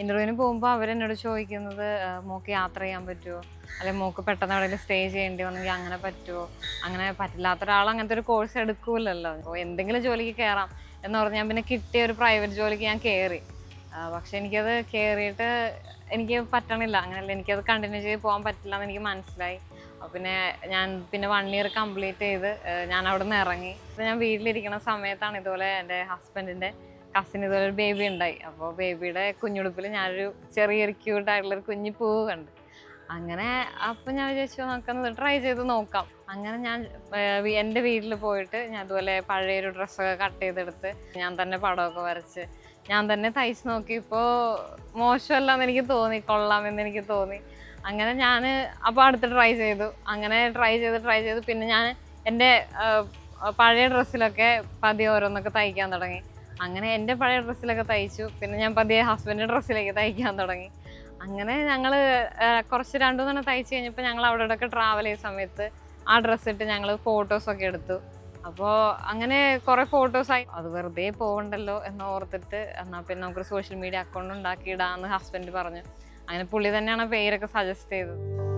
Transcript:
ഇന്റർവ്യൂവിന് പോകുമ്പോൾ അവരെന്നോട് ചോദിക്കുന്നത് മോക്ക് യാത്ര ചെയ്യാൻ പറ്റുമോ അല്ലെങ്കിൽ മോക്ക് പെട്ടെന്ന് അവിടെ സ്റ്റേ ചെയ്യേണ്ടി വന്നെങ്കിൽ അങ്ങനെ പറ്റുമോ അങ്ങനെ പറ്റില്ലാത്ത ഒരാൾ അങ്ങനത്തെ ഒരു കോഴ്സ് എടുക്കൂലല്ലോ. അപ്പോൾ എന്തെങ്കിലും ജോലിക്ക് കയറാം എന്ന് പറഞ്ഞ് ഞാൻ പിന്നെ കിട്ടിയ ഒരു പ്രൈവറ്റ് ജോലിക്ക് ഞാൻ കയറി പക്ഷെ എനിക്കത് കയറിയിട്ട് എനിക്ക് പറ്റണില്ല. അങ്ങനെയല്ല എനിക്കത് കണ്ടിന്യൂ ചെയ്ത് പോകാൻ പറ്റില്ല എന്ന് എനിക്ക് മനസ്സിലായി. പിന്നെ ഞാൻ പിന്നെ വൺ ഇയർ കംപ്ലീറ്റ് ചെയ്ത് ഞാൻ അവിടെ നിന്ന് ഇറങ്ങി. ഞാൻ വീട്ടിലിരിക്കുന്ന സമയത്താണ് ഇതുപോലെ എന്റെ ഹസ്ബൻഡിന്റെ കസിൻ ഇതുപോലെ ബേബി ഉണ്ടായി. അപ്പോൾ ബേബിയുടെ കുഞ്ഞുടുപ്പിൽ ഞാനൊരു ചെറിയൊരു ക്യൂട്ടായിട്ടുള്ളൊരു കുഞ്ഞി പൂവ് കണ്ടു. അങ്ങനെ അപ്പം ഞാൻ വിചാരിച്ചു നമുക്കൊന്ന് ട്രൈ ചെയ്ത് നോക്കാം. അങ്ങനെ ഞാൻ എന്റെ വീട്ടിൽ പോയിട്ട് ഞാൻ അതുപോലെ പഴയൊരു ഡ്രസ്സൊക്കെ കട്ട് ചെയ്തെടുത്ത് ഞാൻ തന്നെ പടമൊക്കെ വരച്ച് ഞാൻ തന്നെ തയ്ച്ച് നോക്കിയപ്പോൾ മോശമല്ലെന്ന് എനിക്ക് തോന്നി കൊള്ളാമെന്ന് എനിക്ക് തോന്നി. അങ്ങനെ ഞാൻ അപ്പോൾ അടുത്ത് ട്രൈ ചെയ്തു. അങ്ങനെ ട്രൈ ചെയ്ത് ട്രൈ ചെയ്ത്. പിന്നെ ഞാൻ എന്റെ പഴയ ഡ്രസ്സിലൊക്കെ പതി ഓരോന്നൊക്കെ തയ്ക്കാൻ തുടങ്ങി. അങ്ങനെ എന്റെ പഴയ ഡ്രസ്സിലൊക്കെ തയ്ച്ചു. പിന്നെ ഞാൻ പതിയെ ഹസ്ബൻഡിന്റെ ഡ്രസ്സിലേക്ക് തയ്ക്കാൻ തുടങ്ങി. അങ്ങനെ ഞങ്ങൾ കുറച്ച് രണ്ടു തന്നെ തയ്ച്ച് കഴിഞ്ഞപ്പോൾ ഞങ്ങൾ അവിടെ ഇവിടെയൊക്കെ ട്രാവൽ ചെയ്യുന്ന സമയത്ത് ആ ഡ്രസ്സ് ഇട്ട് ഞങ്ങൾ ഫോട്ടോസൊക്കെ എടുത്തു. അപ്പോൾ അങ്ങനെ കുറേ ഫോട്ടോസായി അത് വെറുതെ പോകണ്ടല്ലോ എന്ന് ഓർത്തിട്ട് എന്നാൽ പിന്നെ നമുക്കൊരു സോഷ്യൽ മീഡിയ അക്കൗണ്ട് ഉണ്ടാക്കി ഇടാമെന്ന് ഹസ്ബൻഡ് പറഞ്ഞു. അങ്ങനെ പുള്ളി തന്നെയാണ് പേരൊക്കെ സജസ്റ്റ് ചെയ്തത്.